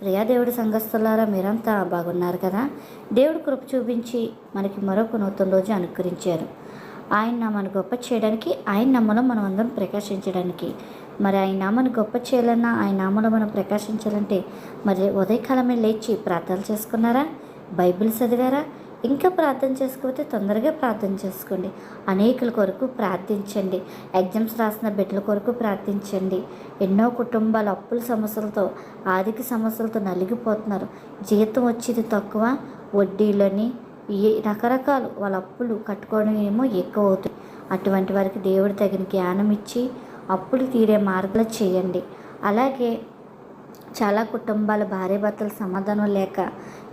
ప్రియాదేవుడి సంఘస్థులారా మీరంతా బాగున్నారు కదా? దేవుడు కృప చూపించి మనకి మరొక నూతన రోజు అనుకరించారు ఆయన నామాన్ని గొప్ప చేయడానికి ఆయన నామలో మనం అందరం ప్రకాశించడానికి. మరి ఆయన నామాన్ని గొప్ప చేయాలన్నా ఆయన నామలో మనం ప్రకాశించాలంటే మరి ఉదయకాలమే లేచి ప్రార్థనలు చేసుకున్నారా? బైబిల్ చదివారా? ఇంకా ప్రార్థన చేసుకోకపోతే తొందరగా ప్రార్థన చేసుకోండి. అనేకుల కొరకు ప్రార్థించండి. ఎగ్జామ్స్ రాసిన బిడ్డల కొరకు ప్రార్థించండి. ఎన్నో కుటుంబాలు అప్పుల సమస్యలతో ఆర్థిక సమస్యలతో నలిగిపోతున్నారు. జీతం వచ్చేది తక్కువ వడ్డీలని ఏ రకరకాలు వాళ్ళ అప్పులు కట్టుకోవడం ఏమో ఎక్కువ అవుతుంది. అటువంటి వారికి దేవుడు తగిన జ్ఞానం ఇచ్చి అప్పులు తీరే మార్గాలు చేయండి. అలాగే చాలా కుటుంబాల భార్యభర్తలు సమాధానం లేక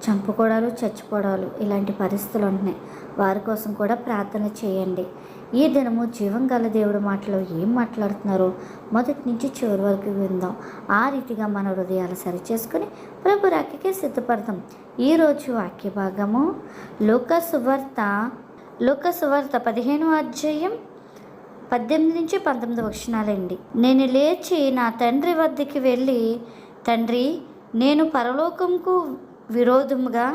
చంపుకోవడాలు చచ్చిపోవడాలు ఇలాంటి పరిస్థితులు ఉంటున్నాయి. వారి కోసం కూడా ప్రార్థన చేయండి. ఈ దినము జీవం గల దేవుడి మాటలో ఏం మాట్లాడుతున్నారో? మొదటి నుంచి చివరి వరకు విందాం. ఆ రీతిగా మన హృదయాలు సరిచేసుకుని ప్రభు రాకకే సిద్ధపడదాం ఈరోజు వాక్య భాగము లోక సువార్త లోక సువార్త పదిహేను అధ్యాయం పద్దెనిమిది నుంచి పంతొమ్మిది వచనాలండి. నేను లేచి నా తండ్రి వద్దకి వెళ్ళి తండ్రి నేను పరలోకంకు విరోధముగా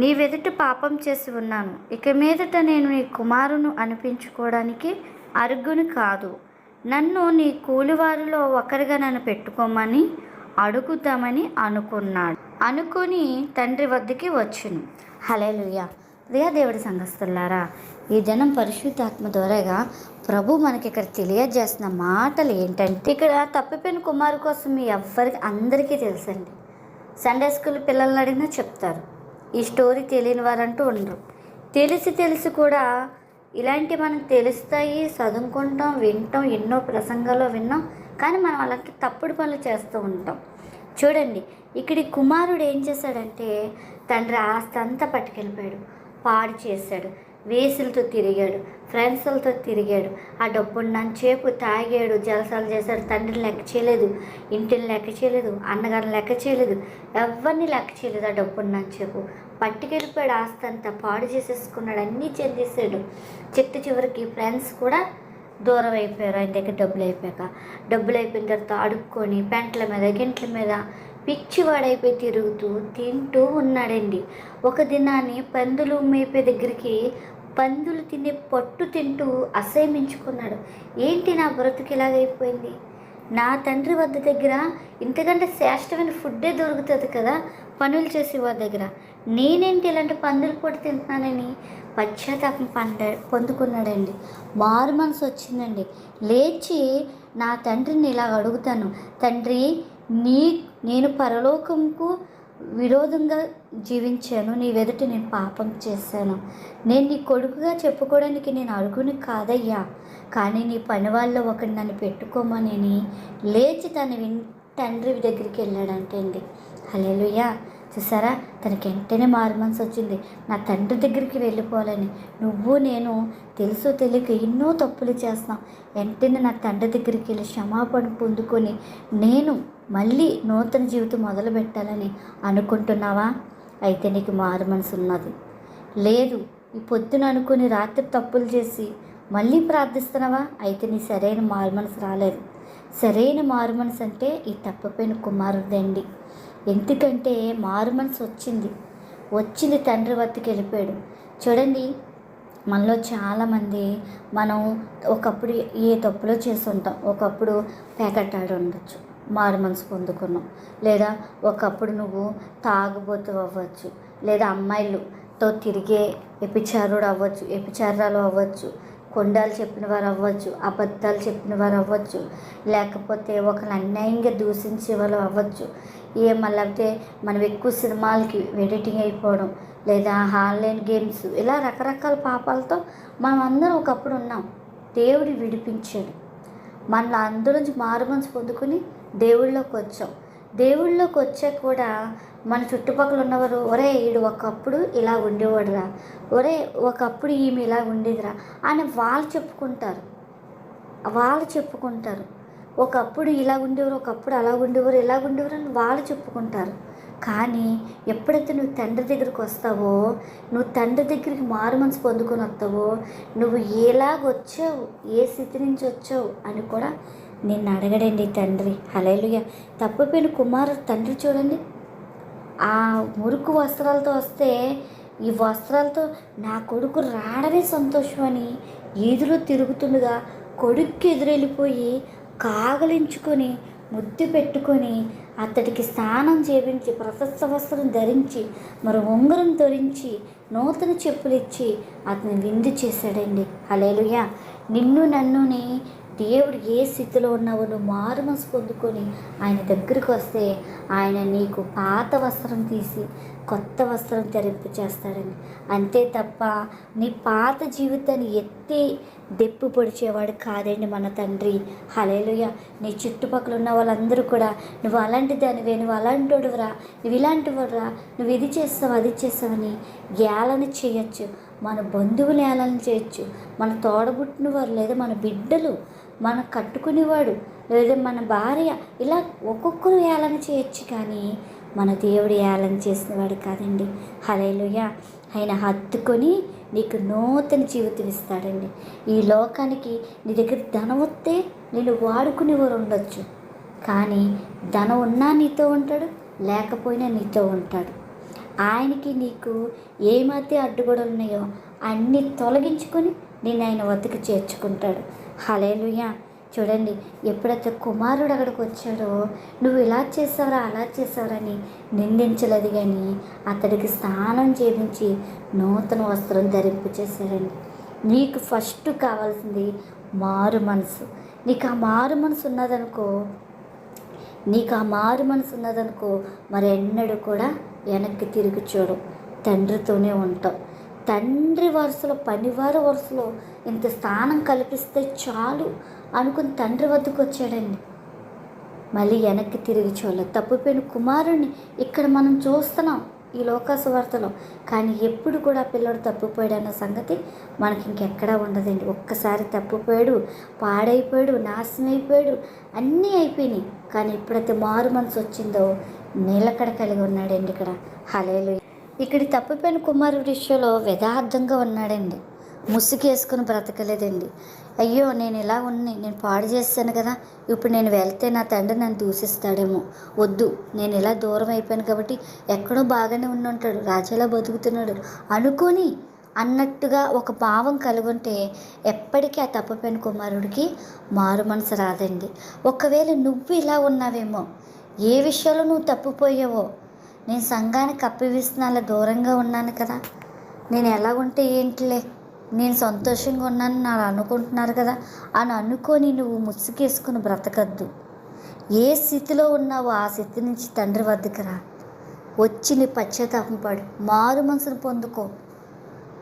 నీ వెదుట పాపం చేసి ఉన్నాను. ఇక మీదట నేను నీ కుమారును అనిపించుకోవడానికి అర్హుని కాదు. నన్ను నీ కూలివారిలో ఒకరిగా నన్ను పెట్టుకోమని అడుగుతామని అనుకున్నాడు. అనుకుని తండ్రి వద్దకి వచ్చును. హలేలుయా ప్రియా దేవుడి సంఘస్థులారా ఈ జనం పరిశుద్ధాత్మ ద్వారాగా ప్రభు మనకి ఇక్కడ తెలియజేస్తున్న మాటలు ఏంటంటే ఇక్కడ తప్పిపోయిన కుమారు కోసం మీ ఎవ్వరికి అందరికీ తెలుసండి. సండే స్కూల్ పిల్లల్ని అడిగినా చెప్తారు. ఈ స్టోరీ తెలియని వారంటూ ఉండరు. తెలిసి తెలిసి కూడా ఇలాంటి మనకు తెలుస్తాయి చదువుకుంటాం వింటాం ఎన్నో ప్రసంగాలు విన్నాం కానీ మనం అలాంటి తప్పుడు పనులు చేస్తూ ఉంటాం. చూడండి ఇక్కడ కుమారుడు ఏం చేశాడంటే తండ్రి ఆస్తి అంతా పట్టుకెళ్ళిపోయాడు. పాడు చేశాడు. వేసులతో తిరిగాడు ఫ్రెండ్స్లతో తిరిగాడు. ఆ డబ్బున్నంతసేపు తాగాడు జలసాలు చేశాడు. తండ్రిని లెక్క చేయలేదు ఇంటిని లెక్క చేయలేదు అన్నగారిని లెక్క చేయలేదు. ఎవరిని లెక్క చేయలేదు ఆ డబ్బున్నంతసేపు పట్టుకెళ్ళిపోయాడు ఆస్తి అంతా పాడు చేసేసుకున్నాడు అన్నీ చెందేశాడు. చిట్ట చివరికి ఫ్రెండ్స్ కూడా దూరం అయిపోయారు ఆయన దగ్గర డబ్బులు అయిపోయాక. డబ్బులు అయిపోయిన తర్వాత అడుక్కొని పెంట్ల మీద గింట్ల మీద పిచ్చివాడైపోయి తిరుగుతూ తింటూ ఉన్నాడండి. ఒక దినాన్ని పందులు మేపే దగ్గరికి పందులు తినే పట్టు తింటూ అసహ్యమించుకున్నాడు ఏంటి నా బ్రతుకు ఇలాగైపోయింది? నా తండ్రి వద్ద దగ్గర ఇంతకంటే శ్రేష్టమైన ఫుడ్డే దొరుకుతుంది కదా పనులు చేసే వారి దగ్గర. నేనేంటి ఇలాంటి పందులు పొడి తింటున్నానని పశ్చాత్తాపం పండ పొందుకున్నాడండి. మారు మనసు వచ్చిందండి. లేచి నా తండ్రిని ఇలా అడుగుతాను. తండ్రి నీ నేను పరలోకంకు విరోధంగా జీవించాను. నీ వెదుట నేను పాపం చేశాను. నేను నీ కొడుకుగా చెప్పుకోవడానికి నేను అడుగుని కాదయ్యా. కానీ నీ పని వాళ్ళ ఒకటి నన్ను పెట్టుకోమని లేచి తన విన్ తండ్రి దగ్గరికి వెళ్ళాడంటే అండి హలేలుయ్యా చూసారా? తనకి వెంటనే మారు మనసు వచ్చింది. నా తండ్రి దగ్గరికి వెళ్ళిపోవాలని. నువ్వు నేను తెలుసు తెలియక ఎన్నో తప్పులు చేస్తాం వెంటనే నా తండ్రి దగ్గరికి వెళ్ళి క్షమాపణ పొందుకొని నేను మళ్ళీ నూతన జీవితం మొదలు పెట్టాలని అనుకుంటున్నావా? అయితే నీకు మారు మనసు ఉన్నది లేదు ఈ పొద్దున అనుకుని రాత్రి తప్పులు చేసి మళ్ళీ ప్రార్థిస్తున్నావా? అయితే నీ సరైన మారు మనసు రాలేదు. సరైన మారు మనసు అంటే ఈ తప్పపోయిన కుమారుడండి ఎందుకంటే మారు మనసు వచ్చింది. వచ్చింది తండ్రి వద్దకు వెళ్ళిపోయాడు. చూడండి మనలో చాలామంది మనం ఒకప్పుడు ఏ తప్పులో చేసి ఉంటాం. ఒకప్పుడు పేకట్టాడు ఉండొచ్చు మారు మనసు పొందుకున్నాం. లేదా ఒకప్పుడు నువ్వు తాగుబోతు అవ్వచ్చు లేదా అమ్మాయిలతో తిరిగే ఎపిచారుడు అవ్వచ్చు ఎపిచారాలు అవ్వచ్చు కొండాలు చెప్పిన వారు అవ్వచ్చు అబద్ధాలు చెప్పిన వారు అవ్వచ్చు లేకపోతే ఒకరు అన్యాయంగా దూషించే వాళ్ళు అవ్వచ్చు. ఏ మళ్ళీ మనం ఎక్కువ సినిమాలకి ఎడిటింగ్ అయిపోవడం లేదా ఆన్లైన్ గేమ్స్ ఇలా రకరకాల పాపాలతో మనం అందరం ఒకప్పుడు ఉన్నాం. దేవుడు విడిపించాడు. మన నుంచి మారు మనసు పొందుకుని దేవుళ్ళలోకి వచ్చాం దేవుళ్ళలోకి వచ్చాక కూడా మన చుట్టుపక్కల ఉన్నవారు ఒరే ఈడు ఒకప్పుడు ఇలా ఉండేవాడురా. ఒరే ఒకప్పుడు ఈమె ఇలా ఉండేదిరా. అని వాళ్ళు చెప్పుకుంటారు. వాళ్ళు చెప్పుకుంటారు. ఒకప్పుడు ఇలా ఉండేవారు ఒకప్పుడు అలా ఉండేవారు ఇలా ఉండేవారు అని వాళ్ళు చెప్పుకుంటారు. కానీ ఎప్పుడైతే నువ్వు తండ్రి దగ్గరికి వస్తావో నువ్వు తండ్రి దగ్గరికి మారు మనసు పొందుకొని వస్తావో నువ్వు ఎలాగొచ్చావు ఏ స్థితి నుంచి వచ్చావు అని కూడా నిన్ను అడగడండి తండ్రి. హలేలుయ తప్పిపోయిన కుమారుడు తండ్రి చూడండి. ఆ మురుకు వస్త్రాలతో వస్తే ఈ వస్త్రాలతో నా కొడుకు రాడమే సంతోషం అని ఈదులో తిరుగుతుండగా కొడుక్కి ఎదురెళ్ళిపోయి కాగలించుకొని ముద్దు పెట్టుకొని అతడికి స్నానం చేపించి ప్రశస్త వస్త్రం ధరించి మరి ఉంగరం ధరించి నూతన చెప్పులు ఇచ్చి విందు చేశాడండి. అలేలుయా నిన్ను నన్నుని దేవుడు ఏ స్థితిలో ఉన్నావో నువ్వు మారు మనసు పొందుకొని ఆయన దగ్గరికి వస్తే ఆయన నీకు పాత వస్త్రం తీసి కొత్త వస్త్రం ధరింపు చేస్తాడని. అంతే తప్ప నీ పాత జీవితాన్ని ఎత్తి దెప్పు పొడిచేవాడు కాదండి మన తండ్రి. హలేలుయ నీ చుట్టుపక్కల ఉన్న వాళ్ళందరూ కూడా నువ్వు అలాంటి దానివే నువ్వు అలాంటి వాడురా నువ్వు ఇలాంటి వాడురా నువ్వు ఇది చేస్తావు అది చేస్తావని గ్యాలని చేయొచ్చు. మన బంధువులు ఏళన చేయొచ్చు. మన తోడబుట్టిన వారు లేదా మన బిడ్డలు మన కట్టుకునేవాడు లేదా మన భార్య ఇలా ఒక్కొక్కరు ఏలన చేయొచ్చు కానీ మన దేవుడు ఏలన చేసినవాడు కాదండి. హలేలుయ ఆయన హత్తుకొని నీకు నూతన జీవితం ఇస్తాడండి. ఈ లోకానికి నీ దగ్గర ధనం వస్తే నేను వాడుకునేవారు ఉండొచ్చు. కానీ ధనం ఉన్నా నీతో ఉంటాడు లేకపోయినా నీతో ఉంటాడు. ఆయనకి నీకు ఏమైతే అడ్డుగోడలు ఉన్నాయో అన్నీ తొలగించుకొని నేను ఆయన వద్దకు చేర్చుకుంటాడు. హలేలుయ చూడండి ఎప్పుడైతే కుమారుడు అక్కడికి వచ్చాడో నువ్వు ఇలా చేసావురా అలా చేసావరని అని నిందించలేదు కానీ అతడికి స్నానం చేయించి నూతన వస్త్రం ధరింపు చేశారండి. నీకు ఫస్ట్ కావాల్సింది మారు మనసు. నీకు ఆ మారు మనసు ఉన్నదనుకో నీకు ఆ మారు మనసు ఉన్నదనుకో మరి ఎన్నడూ కూడా వెనక్కి తిరిగి చూడు. తండ్రితోనే ఉంటావు. తండ్రి వరుసలో పనివారి వరుసలో ఇంత స్థానం కల్పిస్తే చాలు అనుకుని తండ్రి వద్దకు వచ్చాడండి. మళ్ళీ వెనక్కి తిరిగి చూడలేదు. తప్పిపోయిన కుమారుణ్ణి ఇక్కడ మనం చూస్తున్నాం ఈ లోకాసు వార్తలో. కానీ ఎప్పుడు కూడా పిల్లడు తప్పిపోయాడు అన్న సంగతి మనకి ఇంకెక్కడా ఉండదండి. ఒక్కసారి తప్పిపోయాడు పాడైపోయాడు నాశనం అయిపోయాడు అన్నీ అయిపోయినాయి. కానీ ఎప్పుడైతే మారు మనసు వచ్చిందో నీలకడ కలిగి ఉన్నాడండి ఇక్కడ. హలేలు ఇక్కడ తప్పిపోయిన కుమారుడి విషయంలో వ్యధార్థంగా ఉన్నాడండి. ముసుగేసుకుని బ్రతకలేదండి. అయ్యో నేను ఇలా ఉన్ని నేను పాడు చేస్తాను కదా. ఇప్పుడు నేను వెళ్తే నా తండ్రి నన్ను దూషిస్తాడేమో. వద్దు నేను ఇలా దూరం అయిపోయాను కాబట్టి ఎక్కడో బాగానే ఉండి ఉంటాడు రాజాలా బతుకుతున్నాడు. అనుకొని అన్నట్టుగా ఒక భావం కలుగుంటే ఎప్పటికీ ఆ తప్పపోయిన కుమారుడికి మారు మనసు రాదండి. ఒకవేళ నువ్వు ఇలా ఉన్నావేమో ఏ విషయంలో నువ్వు తప్పిపోయావో నేను సంఘానికి అప్పివిస్తున్నాల దూరంగా ఉన్నాను కదా. నేను ఎలా ఉంటే ఏంటిలే? నేను సంతోషంగా ఉన్నాను నాలు అనుకుంటున్నారు కదా. అని అనుకొని నువ్వు ముసుగేసుకుని బ్రతకద్దు. ఏ స్థితిలో ఉన్నావో ఆ స్థితి నుంచి తండ్రి వద్దకు రా. వచ్చి నీ పశ్చాత్తాపం పడు. మారు మనసును పొందుకో.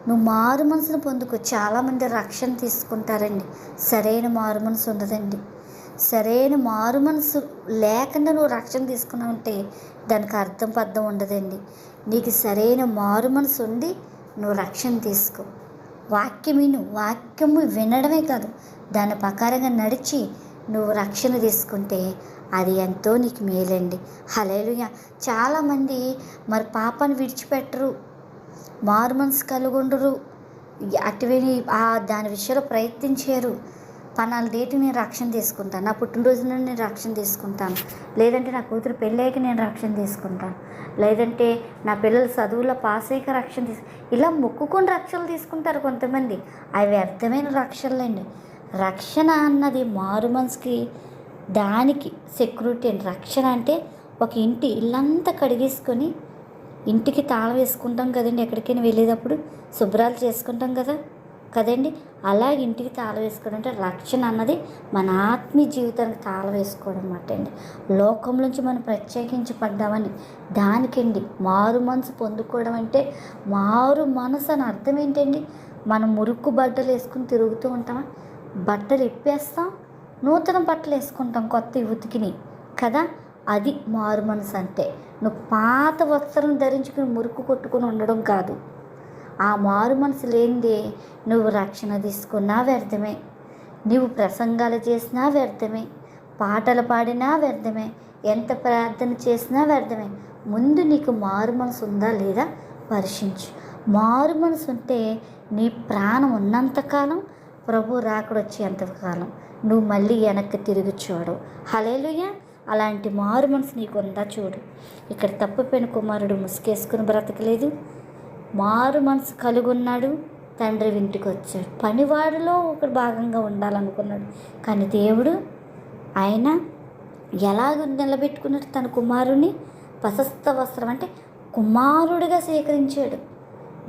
నువ్వు మారు మనసును పొందుకో. చాలామంది రక్షణ తీసుకుంటారండి. సరైన మారు మనసు ఉండదండి. సరైన మారు మనసు లేకుండా నువ్వు రక్షణ తీసుకున్నావు అంటే దానికి అర్థం పద్ధం ఉండదండి. నీకు సరైన మారు మనసు ఉండి నువ్వు రక్షణ తీసుకో. వాక్యం విను వాక్యము వినడమే కాదు. దాని ప్రకారంగా నడిచి నువ్వు రక్షణ తీసుకుంటే అది ఎంతో నీకు మేలండి. హలేలుయ చాలామంది మరి పాపను విడిచిపెట్టరు. మారు మనసు కలుగుండరు. అటువని దాని విషయంలో ప్రయత్నించారు పలానా డేట్ నేను రక్షణ తీసుకుంటాను. నా పుట్టినరోజు నుండి నేను రక్షణ తీసుకుంటాను. లేదంటే నా కూతురు పెళ్ళయ్యాక నేను రక్షణ తీసుకుంటాను. లేదంటే నా పిల్లలు చదువులో పాస్ అయ్యాక రక్షణ తీసు ఇలా మొక్కుకొని రక్షణలు తీసుకుంటారు కొంతమంది. అవి వ్యర్థమైన రక్షణలండి రక్షణ అన్నది మారు మనసుకి దానికి సెక్యూరిటీ అండి. రక్షణ అంటే ఒక ఇంటి ఇల్లంతా కడిగేసుకొని ఇంటికి తాళం వేసుకుంటాం కదండి ఎక్కడికైనా వెళ్ళేటప్పుడు. శుభ్రాలు చేసుకుంటాం కదా. కదండి? అలా ఇంటికి తాళం వేసుకోవడం అంటే రక్షణ అన్నది మన ఆత్మీయ జీవితానికి తాళం వేసుకోవడం అన్నమాట అండి. లోకంలోంచి మనం ప్రత్యేకించబడ్డామని దానికండి మారు మనసు పొందుకోవడం అంటే మారు మనసు అని అర్థం ఏంటండి? మనం మురుకు బట్టలు వేసుకుని తిరుగుతూ ఉంటామా? బట్టలు ఇప్పేస్తాం నూతన బట్టలు వేసుకుంటాం కొత్త ఉతికిని కదా? అది మారు మనసు అంటే. నువ్వు పాత వస్త్రం ధరించుకుని మురుకు కొట్టుకుని ఉండడం కాదు. ఆ మారు మనసు లేనిదే నువ్వు రక్షణ తీసుకున్నా వ్యర్థమే. నువ్వు ప్రసంగాలు చేసినా వ్యర్థమే. పాటలు పాడినా వ్యర్థమే. ఎంత ప్రార్థన చేసినా వ్యర్థమే. ముందు నీకు మారు మనసు ఉందా లేదా పరీక్షించు. మారు మనసు ఉంటే నీ ప్రాణం ఉన్నంతకాలం ప్రభు రాకడొచ్చేంతకాలం నువ్వు మళ్ళీ వెనక్కి తిరిగి చూడు. హలేలుయ అలాంటి మారు మనసు నీకు ఉందా చూడు. ఇక్కడ తప్పిపోయిన కుమారుడు ముసుకేసుకుని బ్రతకలేదు. మారు మనసు కలుగున్నాడు. తండ్రి ఇంటికి వచ్చాడు పనివాడిలో ఒక భాగంగా ఉండాలనుకున్నాడు. కానీ దేవుడు ఆయన ఎలాగ నిలబెట్టుకున్నాడు? తన కుమారుని ప్రశస్త వస్త్రం అంటే కుమారుడిగా స్వీకరించాడు.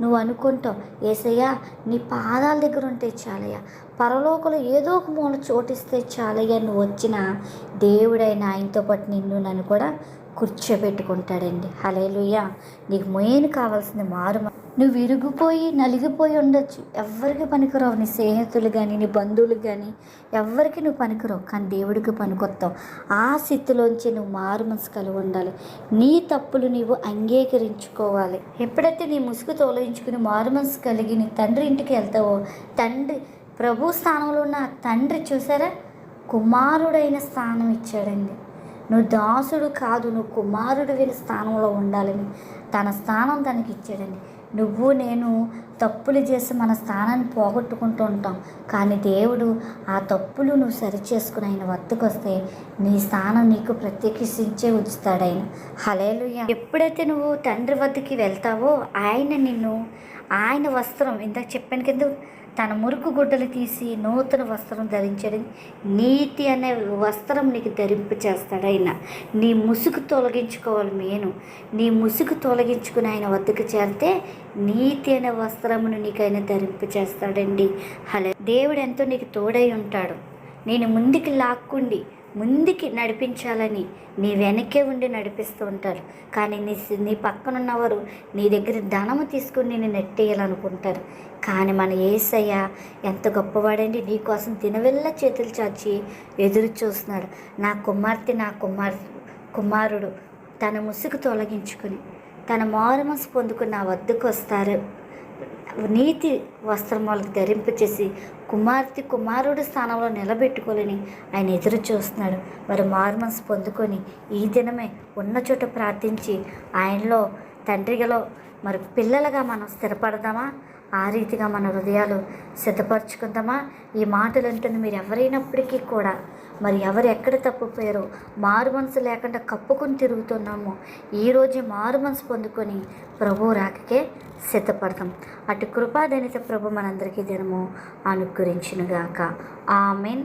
నువ్వు అనుకుంటావు ఏసయ్యా నీ పాదాల దగ్గర ఉంటే చాలయ్యా. పరలోకలు ఏదో ఒక మూల చోటిస్తే చాలయ్యా. నువ్వు వచ్చిన దేవుడైన ఆయనతో పాటు నిన్ను నన్ను కూడా కూర్చోబెట్టుకుంటాడండి. హలేలుయ్యా నీకు మెయిన్ కావాల్సింది మారు నువ్వు విరిగిపోయి నలిగిపోయి ఉండొచ్చు. ఎవరికి పనికిరావు నీ స్నేహితులు కానీ నీ బంధువులు కానీ ఎవరికి నువ్వు పనికిరావు. కానీ దేవుడికి పనికొస్తావు ఆ స్థితిలోంచి నువ్వు మారు మనసు కలిగి ఉండాలి. నీ తప్పులు నీవు అంగీకరించుకోవాలి. ఎప్పుడైతే నీ ముసుగు తొలగించుకుని మారు మనసు కలిగి నీ తండ్రి ఇంటికి వెళ్తావో తండ్రి ప్రభు స్థానంలో ఉన్న తండ్రి చూసారా? కుమారుడైన స్థానం ఇచ్చాడండి. నువ్వు దాసుడు కాదు నువ్వు కుమారుడు విని స్థానంలో ఉండాలని. తన స్థానం తనకి ఇచ్చాడండి. నువ్వు నేను తప్పులు చేసి మన స్థానాన్ని పోగొట్టుకుంటూ ఉంటాం. కానీ దేవుడు ఆ తప్పులు నువ్వు సరిచేసుకుని ఆయన వద్దకొస్తే నీ స్థానం నీకు ప్రత్యేకించే ఉంచుతాడు ఆయన. హలేలుయ్య ఎప్పుడైతే నువ్వు తండ్రి వద్దకి వెళ్తావో ఆయన నిన్ను ఆయన వస్త్రం ఇందాక చెప్పాను కదా తన మురుకు గుడ్డలు తీసి నూతన వస్త్రం ధరించడం నీతి అనే వస్త్రం నీకు ధరింపు చేస్తాడు ఆయన. నీ ముసుగు తొలగించుకోవాలి మేను. నీ ముసుగు తొలగించుకుని ఆయన వద్దకు చేరితే నీతి అనే వస్త్రమును నీకు ఆయన ధరింపు చేస్తాడండి. హలో దేవుడు ఎంతో నీకు తోడై ఉంటాడు. నేను ముందుకి లాక్కుండి. ముందుకి నడిపించాలని నీ వెనకే ఉండి నడిపిస్తూ ఉంటారు. కానీ నీ నీ పక్కనున్నవారు నీ దగ్గర ధనము తీసుకుని నేను నెట్టేయాలనుకుంటారు. కానీ మన ఏసయ్య ఎంత గొప్పవాడండి. నీ కోసం చేతులు చాచి ఎదురు చూస్తున్నాడు. నా కుమార్తె నా కుమార్ కుమారుడు తన ముసుగు తొలగించుకుని తన మారుమసు పొందుకుని నా వద్దకు వస్తారు. నీతి వస్త్రములకు వాళ్ళకి ధరింపచేసి కుమార్తె కుమారుడి స్థానంలో నిలబెట్టుకోలేని ఆయన ఎదురు చూస్తున్నాడు. మరి మార్మన్స్ పొందుకొని ఈ దినమే ఉన్న చోట ప్రార్థించి ఆయనలో తండ్రిగలో మరి పిల్లలుగా మనం స్థిరపడదామా? ఆ రీతిగా మన హృదయాలు సిద్ధపరచుకుందామా? ఈ మాటలు ఉంటుంది మీరు ఎవరైనప్పటికీ కూడా మరి ఎవరు ఎక్కడ తప్పిపోయారో మారు మనసు లేకుండా కప్పుకొని తిరుగుతున్నామో ఈరోజు మారు మనసు పొందుకొని ప్రభు రాకకే సిద్ధపడతాం. అటు కృపాదనిత ప్రభు మనందరికీ దినము అనుగ్రహించినగాక. ఆమెన్.